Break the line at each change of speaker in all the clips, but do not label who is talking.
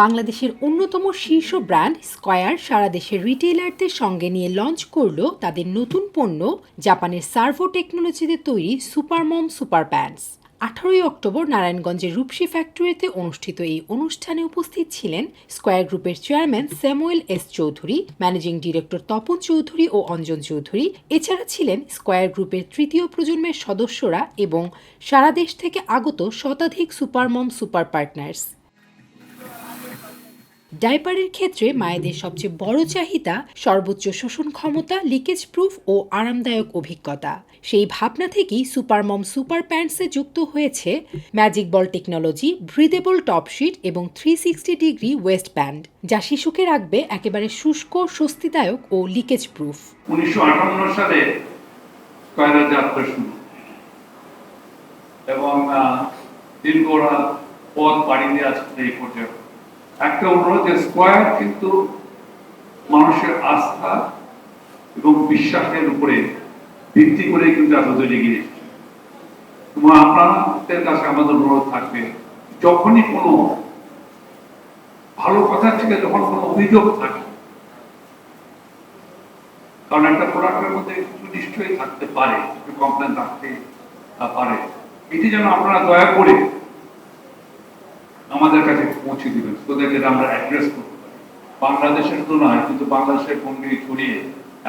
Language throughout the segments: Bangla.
বাংলাদেশের অন্যতম শীর্ষ ব্র্যান্ড স্কয়ার সারা দেশের রিটেইলারদের সঙ্গে নিয়ে লঞ্চ করল তাদের নতুন পণ্য, জাপানের সার্ভো টেকনোলজিতে তৈরি সুপারমম সুপার প্যান্টস। আঠারোই অক্টোবর নারায়ণগঞ্জের রূপসী ফ্যাক্টরিতে অনুষ্ঠিত এই অনুষ্ঠানে উপস্থিত ছিলেন স্কয়ার গ্রুপের chairman Samuel S Chowdhury, managing director Tapan Chowdhury ও অঞ্জন চৌধুরী। এছাড়া ছিলেন স্কয়ার গ্রুপের তৃতীয় প্রজন্মের সদস্যরা এবং সারা দেশ থেকে আগত শতাধিক সুপারমম সুপার পার্টনার্স। ডাইপারের ক্ষেত্রে মায়েদের সবচেয়ে বড় চাহিদা সর্বোচ্চ শোষণ ক্ষমতা, লিকেজ প্রুফ ও আরামদায়ক অভিজ্ঞতা। সেই ভাবনা থেকেই সুপারমম সুপার প্যান্টসে যুক্ত হয়েছে magic ball technology, breathable top sheet এবং three sixty degree waist band, যা শিশুকে রাখবে একেবারে শুষ্ক, স্বস্তিদায়ক ও লিকেজ প্রুফ।
উনিশশো আটান্ন সালে এবং দীর্ঘ পথ পাড়ি দিয়ে আসছে এই পর্যন্ত একটা অনুরোধ যে স্কোয়ার কিন্তু মানুষের আস্থা এবং বিশ্বাসের উপরে ভিত্তি করে কিন্তু এত তৈরি গিয়েছে এবং আপনাদের কাছে আমাদের অনুরোধ থাকবে, যখনই কোনো ভালো কথা থেকে যখন কোনো অভিযোগ থাকে, কারণ একটা প্রোডাক্টের মধ্যে কিছু নিশ্চয়ই থাকতে পারে কমপ্লেন থাকতে পারে, এটি যেন আপনারা দয়া করে আমাদের কাছে পৌঁছে দিবেন আমরা অ্যাড্রেস করতে পারি। বাংলাদেশের শুধু নয় কিন্তু বাংলাদেশের ভঙ্গি ছড়িয়ে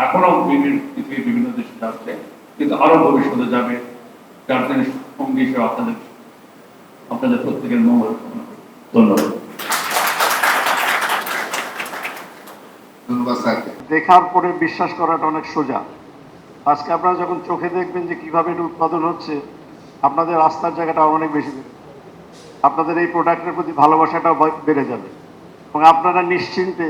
এখনও বিভিন্ন পৃথিবীর বিভিন্ন দেশে যাচ্ছে কিন্তু আরও ভবিষ্যতে যাবে। যার জন্য সঙ্গী হিসেবে আপনাদের আপনাদের প্রত্যেকের মঙ্গল ধন্যবাদ।
ধন্যবাদ স্যারকে
দেখার পরে বিশ্বাস করাটা অনেক সোজা। আজকে আপনারা যখন চোখে দেখবেন যে কীভাবে এটা উৎপাদন হচ্ছে আপনাদের আস্থার জায়গাটা অনেক বেশি। আপনাদের এই প্রোডাক্টের প্রতি ভালোবাসাটাও বেড়ে যাবে। এবং আপনারা নিশ্চিন্তে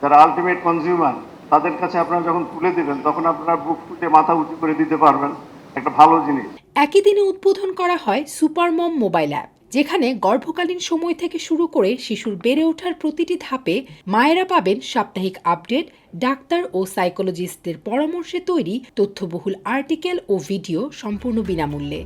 যারা আলটিমেট কনজিউমার তাদের কাছে আপনারা যখন তুলে দেবেন, তখন আপনারা বুক ফুটে মাথা উঁচু করে দিতে পারবেন। একটা ভালো জিনিস।
একই দিনে উদ্বোধন করা হয় সুপারমম মোবাইল অ্যাপ, যেখানে গর্ভকালীন সময় থেকে শুরু করে শিশুর বেড়ে ওঠার প্রতিটি ধাপে মায়েরা পাবেন সাপ্তাহিক আপডেট, ডাক্তার ও সাইকোলজিস্টদের পরামর্শে তৈরি তথ্যবহুল আর্টিকেল ও ভিডিও সম্পূর্ণ বিনামূল্যে।